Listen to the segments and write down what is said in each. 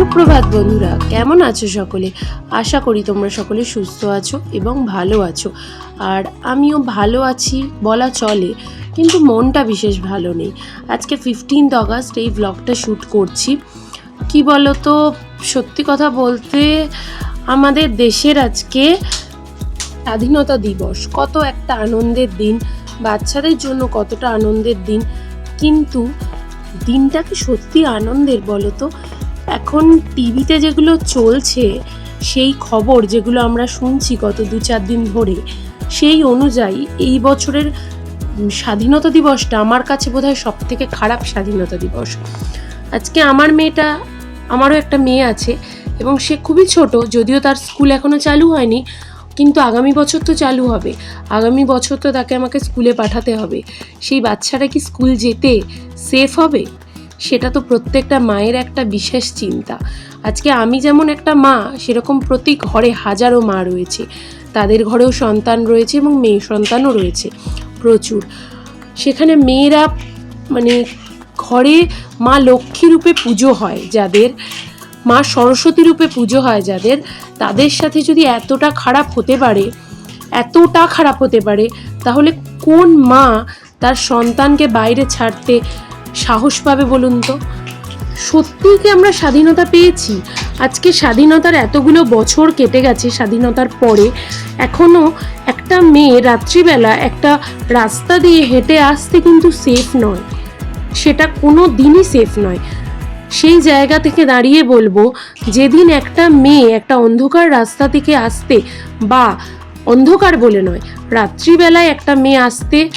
সুপ্রভাত বন্ধুরা, কেমন আছো সকলে? আশা করি তোমরা সকলে সুস্থ আছো এবং ভালো আছো। আর আমিও ভালো আছি বলা চলে, কিন্তু মনটা বিশেষ ভালো নেই। আজকে ফিফটিন্থ অগাস্ট এই ব্লগটা শ্যুট করছি। কি বলো তো সত্যি কথা বলতে আমাদের দেশের আজকে স্বাধীনতা দিবস, কত একটা আনন্দের দিন, বাচ্চাদের জন্য কতটা আনন্দের দিন। কিন্তু দিনটাকে সত্যি আনন্দের বলো তো এখন টিভিতে যেগুলো চলছে, সেই খবর যেগুলো আমরা শুনছি গত দু চার দিন ধরে, সেই অনুযায়ী এই বছরের স্বাধীনতা দিবসটা আমার কাছে বোধহয় সব থেকে খারাপ স্বাধীনতা দিবস। আজকে আমার মেয়েটা, আমারও একটা মেয়ে আছে এবং সে খুবই ছোট, যদিও তার স্কুল এখনও চালু হয়নি, কিন্তু আগামী বছর তো চালু হবে। আগামী বছর তো তাকে আমাকে স্কুলে পাঠাতে হবে। সেই বাচ্চাটা কি স্কুল যেতে সেফ হবে? সেটা তো প্রত্যেকটা মায়ের একটা বিশেষ চিন্তা। আজকে আমি যেমন একটা মা, সেরকম প্রতি ঘরে হাজারো মা রয়েছে। তাদের ঘরেও সন্তান রয়েছে এবং মেয়ে সন্তানও রয়েছে। প্রচুর। সেখানে মেয়েরা মানে ঘরে মা লক্ষ্মী রূপে পুজো হয় যাদের, মা সরস্বতী রূপে পুজো হয় যাদের, তাদের সাথে যদি এতটা খারাপ হতে পারে, এতটা খারাপ হতে পারে, তাহলে কোন মা তার সন্তানকে বাইরে ছাড়তে সাহস পাবে বলুন তো? সত্যিই কি আমরা স্বাধীনতা পেয়েছি? আজকে স্বাধীনতার এতগুলো বছর কেটে গেছে স্বাধীনতার পরে। এখনও একটা মেয়ে রাত্রিবেলা একটা রাস্তা দিয়ে হেঁটে আসতে কিন্তু সেফ নয়। সেটা কোনো দিনই সেফ নয়। সেই জায়গা থেকে দাঁড়িয়ে বলব, যেদিন একটা মেয়ে একটা অন্ধকার রাস্তা থেকে আসতে বা অন্ধকার বলে নয়, রাত্রিবেলায় একটা মেয়ে আসতে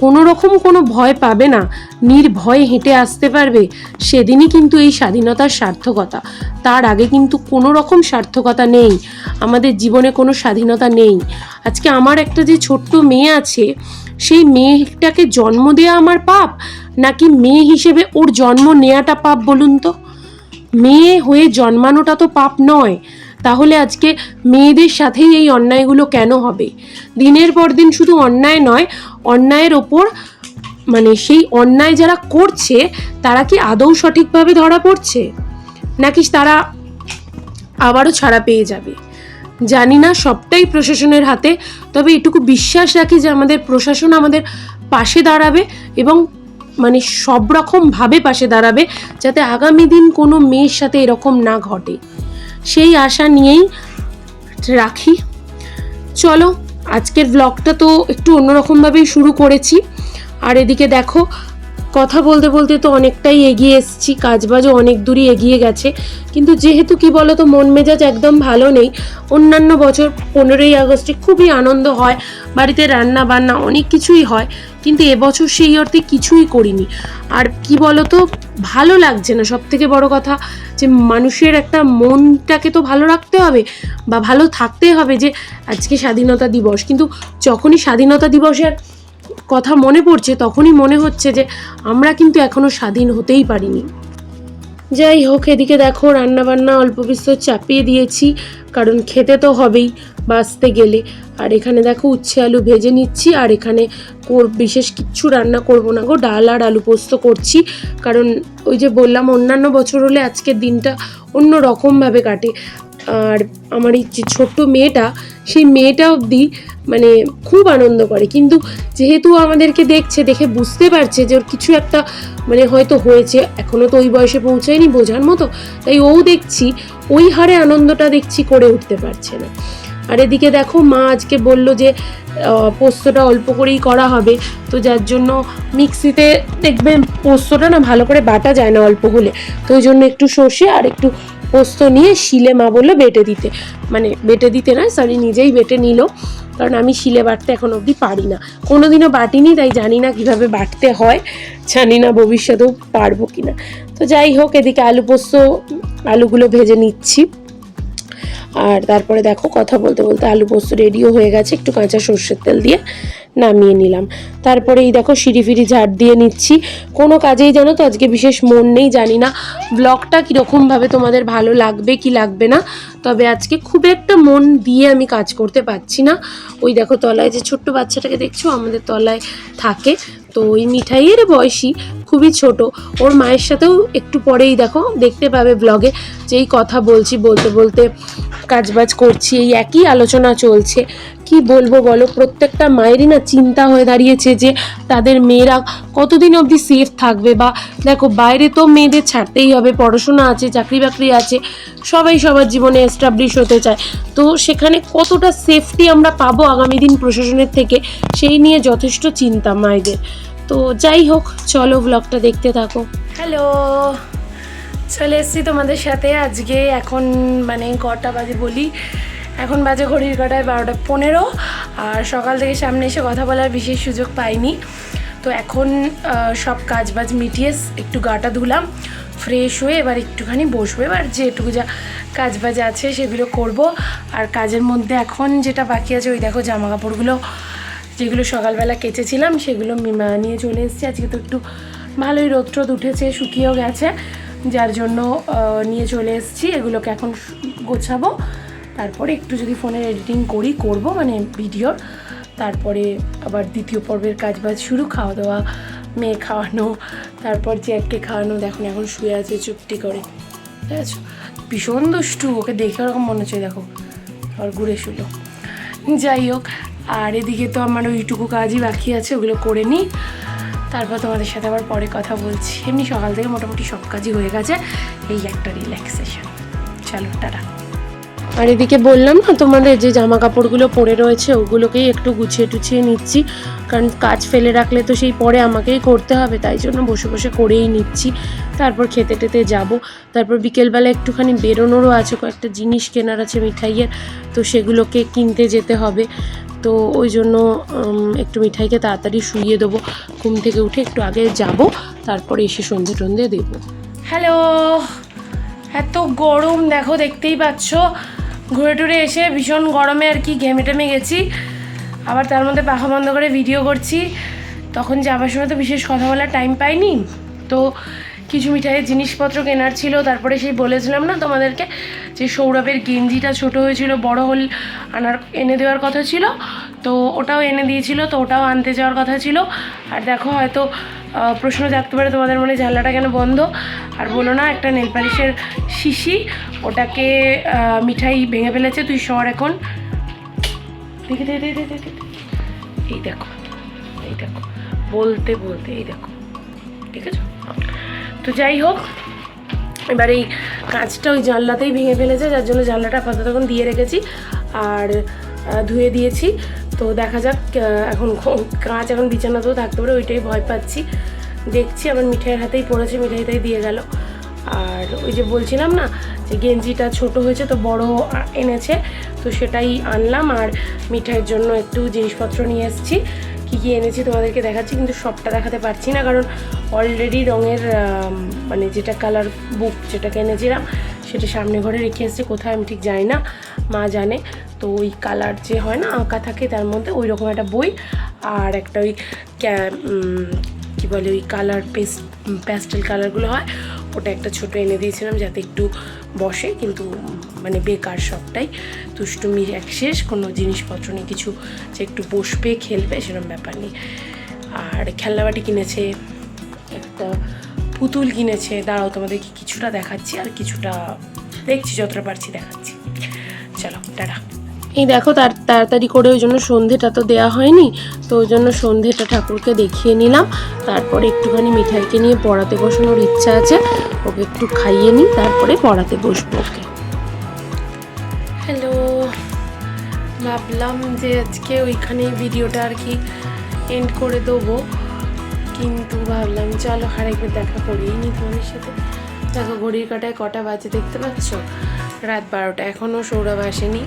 কোনো রকম কোনো ভয় পাবে না। নির্ভয়ে হেঁটে আসতে পারবে। সেদিনই কিন্তু এই স্বাধীনতার সার্থকতা। তার আগে কিন্তু কোনো রকম সার্থকতা নেই। আমাদের জীবনে কোনো স্বাধীনতা নেই। আজকে আমার একটা যে ছোট্ট মেয়ে আছে, সেই মেয়েটাকে জন্ম দেওয়া আমার পাপ? নাকি মেয়ে হিসেবে ওর জন্ম নেওয়াটা পাপ বলুন তো? মেয়ে হয়ে জন্মানোটা তো পাপ নয়। তাহলে আজকে মেয়েদের সাথেই এই অন্যায়গুলো কেন হবে? দিনের পর দিন শুধু অন্যায় নয়, অন্যায়ের ওপর মানে সেই অন্যায় যারা করছে, তারা কি আদৌ সঠিকভাবে ধরা পড়ছে? নাকি তারা আবারও ছাড়া পেয়ে যাবে? জানি না, সবটাই প্রশাসনের হাতে, তবে এটুকু বিশ্বাস রাখি যে আমাদের প্রশাসন আমাদের পাশে দাঁড়াবে এবং মানে সব রকমভাবে পাশে দাঁড়াবে, যাতে আগামী দিন কোনো মেয়ের সাথে এরকম না ঘটে। সেই আশা নিয়েই রাখি। চলো, আজকের ব্লগটা তো একটু অন্যরকমভাবেই শুরু করেছি। আর এদিকে দেখো কথা বলতে বলতে তো অনেকটাই এগিয়ে এসেছি, কাজবাজও অনেক দূরই এগিয়ে গেছে। কিন্তু যেহেতু কি বলো তো মন মেজাজ একদম ভালো নেই, অন্যান্য বছর পনেরোই আগস্টে খুবই আনন্দ হয়, বাড়িতে রান্না বান্না অনেক কিছুই হয়, কিন্তু এবছর সেই অর্থে কিছুই করিনি। আর কি বলো তো ভালো লাগছে না। সব থেকে বড় কথা যে মানুষের একটা মনটাকে তো ভালো রাখতে হবে, বা ভালো থাকতে হবে যে আজকে স্বাধীনতা দিবস। কিন্তু যখনই স্বাধীনতা দিবসের কথা মনে পড়ছে, তখনই মনে হচ্ছে যে আমরা কিন্তু এখনও স্বাধীন হতেই পারিনি। যাই হোক, এদিকে দেখো, রান্নাবান্না অল্প বিস্তর চাপিয়ে দিয়েছি, কারণ খেতে তো হবেই বাঁচতে গেলে। আর এখানে দেখো, উচ্ছে আলু ভেজে নিচ্ছি, আর এখানে বিশেষ কিচ্ছু রান্না করব না গো, ডাল আর আলু পোস্ত করছি। কারণ ওই যে বললাম, অন্যান্য বছর হলে আজকের দিনটা অন্য রকমভাবে কাটে। আর আমার এই ছোট্ট মেয়েটা, সেই মেয়েটা অবধি মানে খুব আনন্দ করে। কিন্তু যেহেতু আমাদেরকে দেখছে, দেখে বুঝতে পারছে যে ওর কিছু একটা মানে হয়তো হয়েছে এখনও তো ওই বয়সে পৌঁছায়নি বোঝার মতো, তাই ও দেখছি ওই হারে আনন্দটা দেখছি করে উঠতে পারছে না। আর এদিকে দেখো, মা আজকে বলল যে পোস্তটা অল্প করেই করা হবে, তো যার জন্য মিক্সিতে দেখবে পোস্তটা না ভালো করে বাটা যায় না অল্প হলে। তো ওই জন্য একটু সর্ষে আর একটু পোস্ত নিয়ে শিলে মা বলল বেটে দিতে। মানে বেটে দিতে না সরি নিজেই বেটে নিল। কারণ আমি শিলে বাটতে এখন অবধি পারি না। কোনোদিনও বাটিনি, তাই জানি না কীভাবে বাটতে হয়, জানি না ভবিষ্যতেও পারব কিনা। তো যাই হোক, এদিকে আলু পোস্ত, আলুগুলো ভেজে নিচ্ছি। আর তারপরে দেখো, কথা বলতে বলতে আলু পোস্ত রেডিও হয়ে গেছে, একটু কাঁচা সর্ষের তেল দিয়ে নামিয়ে নিলাম। তারপরে এই দেখো, সিঁড়ি ফিরি ঝাড় দিয়ে নিচ্ছি। কোনো কাজেই জানো তো আজকে বিশেষ মন নেই, জানি না। ব্লগটা কীরকমভাবে তোমাদের ভালো লাগবে, কি লাগবে না। তবে আজকে খুব একটা মন দিয়ে আমি কাজ করতে পারছি না। ওই দেখো তলায় যে ছোট্ট বাচ্চাটাকে দেখছ? আমাদের তলায় থাকে। তো ওই মিঠাইয়ের বয়সী খুবই ছোট। ওর মায়ের সাথেও একটু পরেই দেখো, দেখতে পাবে ব্লগে যেই কথা বলছি, বলতে বলতে কাজবাজ করছি, এই একই আলোচনা চলছে। কি বলব বলো? প্রত্যেকটা মায়েরই না চিন্তা হয়ে দাঁড়িয়েছে যে তাদের মেয়েরা কতদিন অবধি সেফ থাকবে বা দেখো বাইরে তো মেয়েদের ছাড়তেই হবে, পড়াশোনা আছে চাকরি বাকরি আছে, সবাই সবার জীবনে এস্টাবলিশ হতে চায়। তো সেখানে কতটা সেফটি আমরা পাবো আগামী দিন প্রশাসনের থেকে, সেই নিয়ে যথেষ্ট চিন্তা মায়েদের। তো যাই হোক, চলো ব্লগটা দেখতে থাকো। হ্যালো চলে এসেছি তোমাদের সাথে আজকে এখন মানে কটা বাজে বলি? এখন বাজে ঘড়ির কাটায় বারোটা পনেরো, আর সকাল থেকে সামনে এসে কথা বলার বিশেষ সুযোগ পাইনি। তো এখন সব কাজ বাজ মিটিয়ে একটু গাটা ধুলাম ফ্রেশ হয়ে এবার একটুখানি বসবো। এবার যেটুকু যা কাজ বাজ আছে সেগুলো করব। আর কাজের মধ্যে এখন যেটা বাকি আছে, ওই দেখো জামা কাপড়গুলো যেগুলো সকালবেলা কেচেছিলাম, সেগুলো নিয়ে চলে এসেছি। আজকে তো একটু ভালোই রোদ টোদ উঠেছে, শুকিয়েও গেছে। যার জন্য নিয়ে চলে এসেছি। এগুলোকে এখন গোছাবো। তারপরে একটু যদি ফোনের এডিটিং করি, করব মানে ভিডিওর। তারপরে আবার দ্বিতীয় পর্বের কাজ বাজ শুরু খাওয়া দাওয়া মেয়ে খাওয়ানো, তারপর জ্যাককে খাওয়ানো। দেখুন, এখন শুয়ে আছে চুপটি করে। ঠিক আছে? ভীষণ দুষ্টু, ওকে দেখে ওরকম মনে হচ্ছে, দেখো। আর ঘুরে শুলো। যাই হোক আর এদিকে তো আমার ওইটুকু কাজই বাকি আছে, ওগুলো করে নিই। তারপর তোমাদের সাথে আবার পরে কথা বলছি। এমনি সকাল থেকে মোটামুটি সব কাজই হয়ে গেছে। এই একটা রিল্যাক্সেশন চলো, টাটা। আর এদিকে বললাম না, তোমাদের যে জামা কাপড়গুলো পরে রয়েছে, ওগুলোকেই একটু গুছিয়ে টুছিয়ে নিচ্ছি। কারণ কাজ ফেলে রাখলে তো সেই পরে আমাকেই করতে হবে, তাই জন্য বসে বসে করেই নিচ্ছি। তারপর খেতে টেতে যাব। তারপর বিকেলবেলা একটুখানি বেরোনোরও আছে, কয়েকটা জিনিস কেনার আছে মিঠাইয়ের, তো সেগুলোকে কিনতে যেতে হবে। তো ওই জন্য একটু মিঠাইকে তাড়াতাড়ি শুইয়ে দেবো। ঘুম থেকে উঠে একটু আগে যাব, তারপরে এসে সন্ধে টন্ধে দেবো। হ্যালো, এত গরম দেখো, দেখতেই পাচ্ছ। ঘুরে টুরে এসে ভীষণ গরমে আর কি ঘেমে টেমে গেছি। আবার তার মধ্যে পাখা বন্ধ করে ভিডিও করছি। তখন যাবার সময় তো বিশেষ কথা বলার টাইম পাইনি। তো কিছু মিঠাইয়ের জিনিসপত্র কেনার ছিল, তারপরে সেই বলেছিলাম না তোমাদেরকে যে সৌরভের গেঞ্জিটা ছোট হয়েছিল, বড় হল আনার এনে দেওয়ার কথা ছিল, তো ওটাও এনে দিয়েছিল, তো ওটাও আনতে যাওয়ার কথা ছিল। আর দেখো হয়তো প্রশ্ন থাকতে পারে তোমাদের মনে জানলাটা কেন বন্ধ। আর বলো না, একটা নেলপালিশের শিশি, ওটাকে মিঠাই ভেঙে ফেলেছে, তুই সর এখন। দেখে দে দে দে দে দে। এই দেখো এই দেখো, বলতে বলতে, এই দেখো। ঠিক আছে তো যাই হোক এবার এই কাঁচটা ওই জানলাতেই ভেঙে ফেলেছে, যার জন্য জানলাটা আপাতত এখন দিয়ে রেখেছি আর ধুয়ে দিয়েছি। তো দেখা যাক এখন কাঁচ এখন বিছানাতেও থাকতে পারে, ওইটাই ভয় পাচ্ছি। দেখছি আমার মিঠাইয়ের হাতেই পড়েছে, মিঠাইটাই দিয়ে গেল। আর ওই যে বলছিলাম না, যে গেঞ্জিটা ছোট হয়েছে তো বড় এনেছে, তো সেটাই আনলাম। আর মিঠাইয়ের জন্য একটু জিনিসপত্র নিয়ে এসেছি। কী কী এনেছি তোমাদেরকে দেখাচ্ছি, কিন্তু সবটা দেখাতে পারছি না, কারণ অলরেডি রঙের মানে যেটা কালার বুক যেটাকে এনেছিলাম, সেটা সামনে ঘরে রেখে এসেছি, কোথায় আমি ঠিক জানি না, মা জানে। তো ওই কালার যে হয় না, আঁকা থাকে, তার মধ্যে ওই রকম একটা বই আর একটা ওই কি বলে ওই কালার পেস্ট প্যাস্টেল কালারগুলো হয়। ওটা একটা ছোট এনে দিয়েছিলাম যাতে একটু বসে, কিন্তু মানে বেকার সবটাই। দুষ্টুমির এক শেষ, কোনো জিনিসপত্র নেই, কিছু যে একটু বসবে, খেলবে, সেরকম ব্যাপার নেই। আর খেলনাবাটি কিনেছে, একটা পুতুল কিনেছে। দাঁড়াও, তোমাদেরকে কিছুটা দেখাচ্ছি, আর কিছুটা দেখছি, যতটা পারছি দেখাচ্ছি। চলো, টাটা। এই দেখো তার তাড়াতাড়ি করে ওই জন্য সন্ধেটা তো দেওয়া হয়নি, তো ওই জন্য সন্ধেটা ঠাকুরকে দেখিয়ে নিলাম। তারপরে একটুখানি মিঠাইকে নিয়ে পড়াতে বসানোর ইচ্ছা আছে, ওকে একটু খাইয়ে নিই, তারপরে পড়াতে বসবো ওকে। হ্যালো ভাবলাম যে আজকে ওইখানে ভিডিওটা আর কি এন্ড করে দেবো, কিন্তু ভাবলাম চলো আরেকবার দেখা করিয়ে নি তোমাদের সাথে। দেখো ঘড়ির কাটায় কটা বাজে দেখতে পাচ্ছ? রাত বারোটা এখনও সৌরভ আসেনি।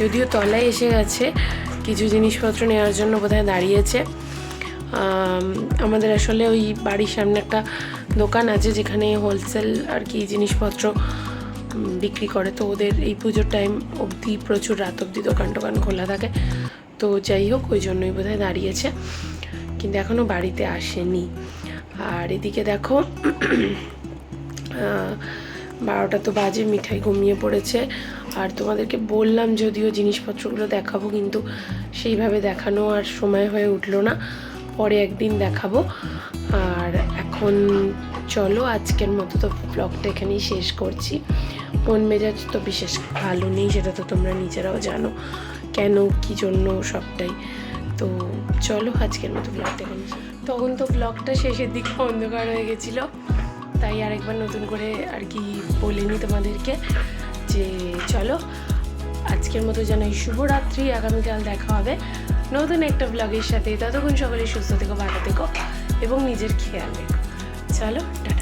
যদিও তলায় এসে গেছে, কিছু জিনিসপত্র নেওয়ার জন্য বোধহয় দাঁড়িয়েছে। আমাদের আসলে ওই বাড়ির সামনে একটা দোকান আছে যেখানে হোলসেল আর কি জিনিসপত্র বিক্রি করে। তো ওদের এই পুজোর টাইম অবধি প্রচুর রাত অবধি দোকান টোকান খোলা থাকে। তো যাই হোক, ওই জন্যই বোধহয় দাঁড়িয়েছে। কিন্তু এখনও বাড়িতে আসেনি। আর এদিকে দেখো বারোটা তো বাজে, মিঠাই ঘুমিয়ে পড়েছে। আর তোমাদেরকে বললাম যদিও জিনিসপত্রগুলো দেখাবো, কিন্তু সেইভাবে দেখানো আর সময় হয়ে উঠল না। পরে একদিন দেখাবো। আর এখন চলো, আজকের মতো তো ব্লগটা এখানেই শেষ করছি। মন মেজাজ তো বিশেষ ভালো নেই, সেটা তো তোমরা নিজেরাও জানো কেন, কি জন্য সবটাই। তো চলো, আজকের মতো ব্লগটা এখানে তখন তো ব্লগটা শেষের দিকে অন্ধকার হয়ে গেছিল, তাই আরেকবার নতুন করে আর কি বলিনি তোমাদেরকে। যে চলো, আজকের মতো জানাই শুভরাত্রি, আগামীকাল দেখা হবে নতুন একটা ব্লগের সাথে। ততক্ষণ সকলে সুস্থ থেকো, ভালো থেকো এবং নিজের খেয়াল রেখো। চলো, টাটা।